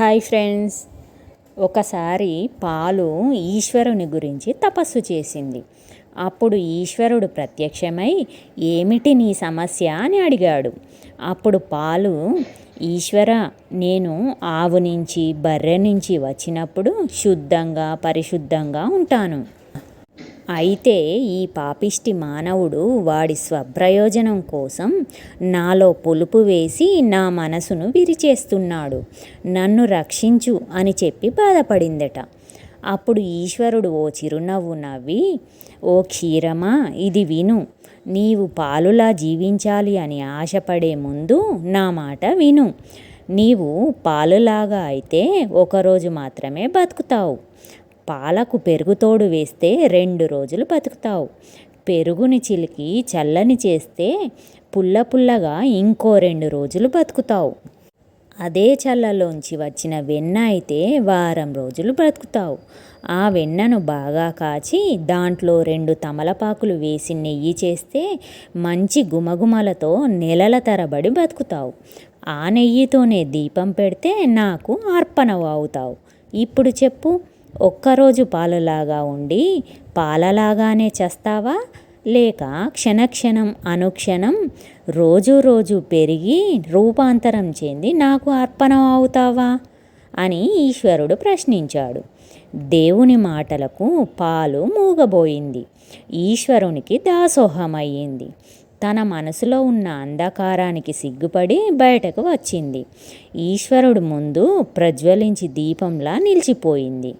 Hi friends. ఒకసారి పాలు ఈశ్వరుని గురించి తపస్సు చేసింది. అప్పుడు ఈశ్వరుడు ప్రత్యక్షమై ఏమిటి నీ సమస్య? అని అడిగాడు. అప్పుడు పాలు ఈశ్వర నేను ఆవు నుంచి బర్రె నుంచి వచ్చినప్పుడు శుద్ధంగా పరిశుద్ధంగా ఉంటాను. అయితే ఈ పాపిష్టి మానవుడు వాడి స్వప్రయోజనం కోసం నాలో పులుపు వేసి నా మనసును విరిచేస్తున్నాడు. నన్ను రక్షించు అని చెప్పి బాధపడిందట. అప్పుడు ఈశ్వరుడు ఓ చిరునవ్వు నవ్వి ఓ క్షీరమా ఇది విను. నీవు పాలులా జీవించాలి అని ఆశపడే ముందు నా మాట విను. నీవు పాలులాగా అయితే ఒకరోజు మాత్రమే బతుకుతావు. పాలకు పెరుగుతోడు వేస్తే రెండు రోజులు బతుకుతావు. పెరుగుని చిలికి చల్లని చేస్తే పుల్ల పుల్లగా ఇంకో రెండు రోజులు బతుకుతావు. అదే చల్లలోంచి వచ్చిన వెన్న అయితే వారం రోజులు బ్రతుకుతావు ఆ వెన్నను బాగా కాచి దాంట్లో రెండు తమలపాకులు వేసి నెయ్యి చేస్తే మంచి గుమగుమలతో నెలల తరబడి బతుకుతావు. ఆ నెయ్యితోనే దీపం పెడితే నాకు అర్పణవు అవుతావు ఇప్పుడు చెప్పు. ఒక్కరోజు పాలులాగా ఉండి పాలలాగానే చేస్తావా? లేక క్షణక్షణం అనుక్షణం రోజు రోజు పెరిగి రూపాంతరం చెంది నాకు అర్పణం అవుతావా? అని ఈశ్వరుడు ప్రశ్నించాడు. దేవుని మాటలకు పాలు మూగబోయింది. ఈశ్వరునికి దాసోహమయ్యింది. తన మనసులో ఉన్న అంధకారానికి సిగ్గుపడి బయటకు వచ్చింది. ఈశ్వరుడు ముందు ప్రజ్వలించి దీపంలా నిలిచిపోయింది.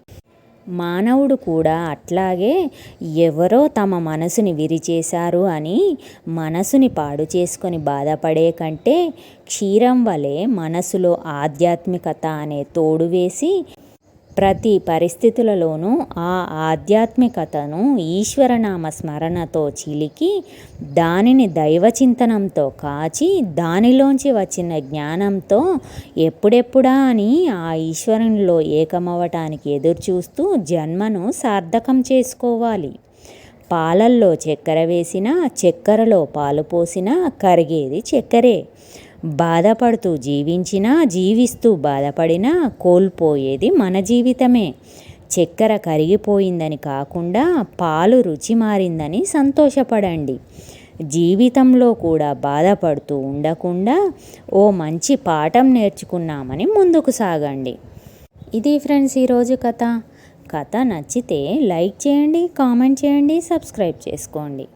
మానవుడు కూడా అట్లాగే ఎవరో తమ మనసుని విరిచేశారు అని మనసుని పాడు చేసుకొని బాధపడే కంటే క్షీరం వలె మనసులో ఆధ్యాత్మికత అనే తోడు వేసి ప్రతి పరిస్థితులలోనూ ఆ ఆధ్యాత్మికతను ఈశ్వరనామ స్మరణతో చిలికి దానిని దైవచింతనంతో కాచి దానిలోంచి వచ్చిన జ్ఞానంతో ఎప్పుడెప్పుడా అని ఆ ఈశ్వరునిలో ఏకమవటానికి ఎదురుచూస్తూ జన్మను సార్థకం చేసుకోవాలి. పాలల్లో చక్కెర వేసినా చక్కెరలో పాలు పోసినా కరిగేది చక్కెరే. బాధపడుతూ జీవించినా జీవిస్తూ బాధపడినా కోల్పోయేది మన జీవితమే. చక్కెర కరిగిపోయిందని కాకుండా పాలు రుచి మారిందని సంతోషపడండి. జీవితంలో కూడా బాధపడుతూ ఉండకుండా ఓ మంచి పాఠం నేర్చుకున్నామని ముందుకు సాగండి. ఇది ఫ్రెండ్స్ ఈరోజు కథ. కథ నచ్చితే లైక్ చేయండి కామెంట్ చేయండి సబ్స్క్రైబ్ చేసుకోండి.